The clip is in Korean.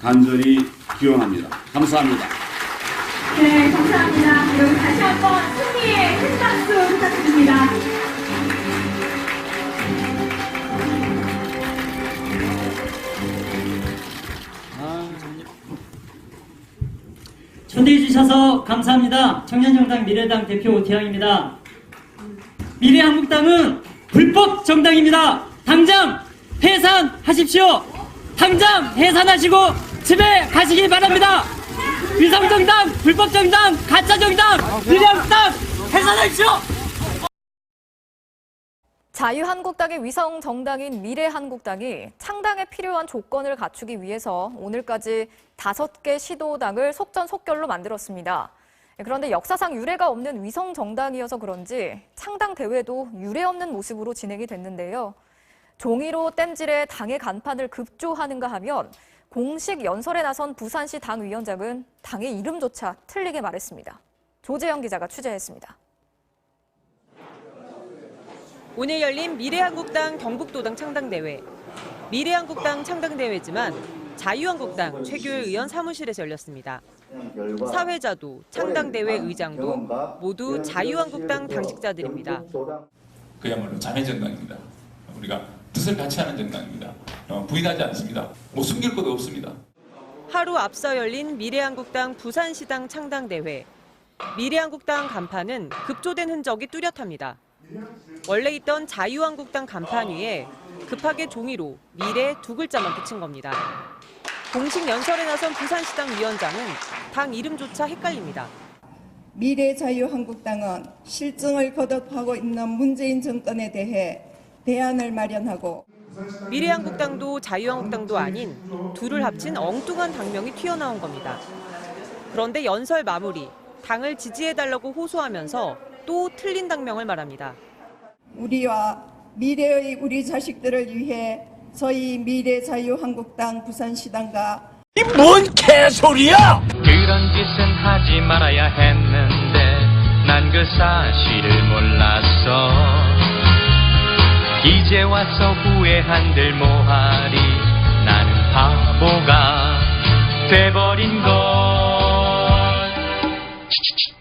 간절히 기원합니다. 감사합니다. 네, 감사합니다. 여러분 다시 한번 승리의 큰 박수 부탁드립니다. 초대해 주셔서 감사합니다. 청년정당 미래당 대표 오태양입니다. 미래한국당은 불법 정당입니다. 당장 해산하십시오. 당장 해산하시고 집에 가시기 바랍니다. 위성정당, 불법정당, 가짜정당, 미래한국당 해산하십시오. 자유한국당의 위성 정당인 미래한국당이 창당에 필요한 조건을 갖추기 위해서 오늘까지 다섯 개 시도당을 속전속결로 만들었습니다. 그런데 역사상 유례가 없는 위성 정당이어서 그런지 창당 대회도 유례 없는 모습으로 진행이 됐는데요. 종이로 땜질에 당의 간판을 급조하는가 하면 공식 연설에 나선 부산시 당 위원장은 당의 이름조차 틀리게 말했습니다. 조재영 기자가 취재했습니다. 오늘 열린 미래한국당 경북도당 창당대회. 미래한국당 창당대회지만 자유한국당 최규일 의원 사무실에서 열렸습니다. 사회자도 창당대회 의장도 모두 자유한국당 당직자들입니다. 그야말로 자매 정당입니다. 우리가 뜻을 같이 하는 정당입니다. 어, 부인하지 않습니다. 뭐 숨길 것도 없습니다. 하루 앞서 열린 미래한국당 부산시당 창당대회. 미래한국당 간판은 급조된 흔적이 뚜렷합니다. 원래 있던 자유한국당 간판 위에 급하게 종이로 미래 두 글자만 붙인 겁니다. 공식 연설에 나선 부산시당 위원장은 당 이름조차 헷갈립니다. 미래 자유한국당은 실정을 거듭하고 있는 문재인 정권에 대해 대안을 마련하고 미래한국당도 자유한국당도 아닌 둘을 합친 엉뚱한 당명이 튀어나온 겁니다. 그런데 연설 마무리, 당을 지지해달라고 호소하면서 또 틀린 당명을 말합니다. 우리와 미래의 우리 자식들을 위해 저희 미래 자유한국당 부산시당과 뭔 개소리야! 그런 짓은 하지 말아야 했는데 난 그 사실을 몰랐어 이제 와서 후회한들 뭐하리? 나는 바보가 돼버린 걸